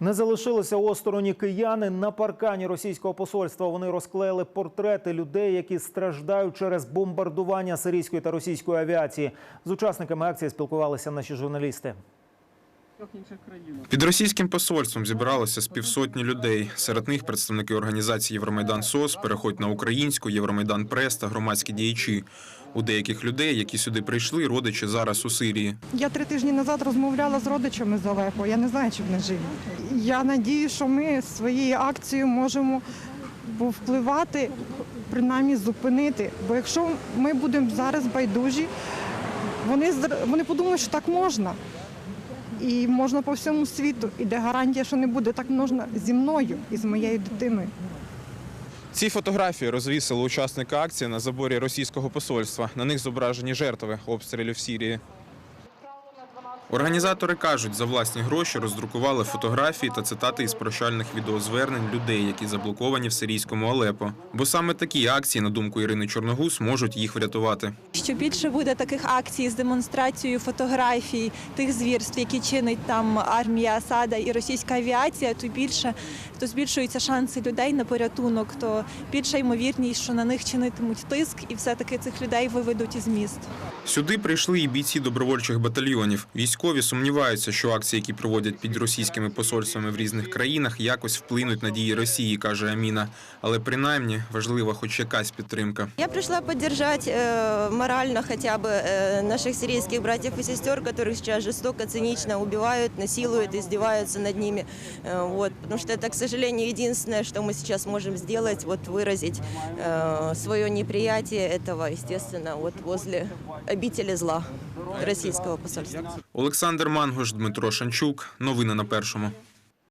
Не залишилися осторонь кияни на паркані російського посольства. Вони розклеїли портрети людей, які страждають через бомбардування сирійської та російської авіації. З учасниками акції спілкувалися наші журналісти. Під російським посольством зібралося з півсотні людей. Серед них представники організації Євромайдан СОС, переходь на українську, Євромайдан Прес та громадські діячі. У деяких людей, які сюди прийшли, родичі зараз у Сирії. Я три тижні назад розмовляла з родичами з Алепо. Я не знаю, чи вони живі. Я надію, що ми своєю акцією можемо впливати, принаймні зупинити. Бо якщо ми будемо зараз байдужі, вони, вони подумають, що так можна. І можна по всьому світу. І де гарантія, що не буде так можна зі мною і з моєю дитиною. Ці фотографії розвісили учасники акції на заборі російського посольства. На них зображені жертви обстрілів в Сирії. Організатори кажуть, за власні гроші роздрукували фотографії та цитати із прощальних відеозвернень людей, які заблоковані в сирійському Алепо. Бо саме такі акції, на думку Ірини Чорногус, можуть їх врятувати. Що більше буде таких акцій з демонстрацією фотографій тих звірств, які чинить там армія Асада і російська авіація, то більше то збільшуються шанси людей на порятунок, то більша ймовірність, що на них чинитимуть тиск, і все-таки цих людей виведуть із міст. Сюди прийшли і бійці добровольчих батальйонів Військові сумніваються, що акції, які проводять під російськими посольствами в різних країнах, якось вплинуть на дії Росії, каже Аміна. Але принаймні важлива хоч якась підтримка. Я пришла поддержать э, морально хотя бы э, наших сирийских братьев и сестер, которых сейчас жестоко, цинично убивают, насилуют, издеваются над ними. Э, вот, потому что это, к сожалению, единственное, что мы сейчас можем сделать, вот выразить э, свое неприятие этого, естественно, вот возле обители зла российского посольства. Олександр Мангош, Дмитро Шанчук. Новини на першому.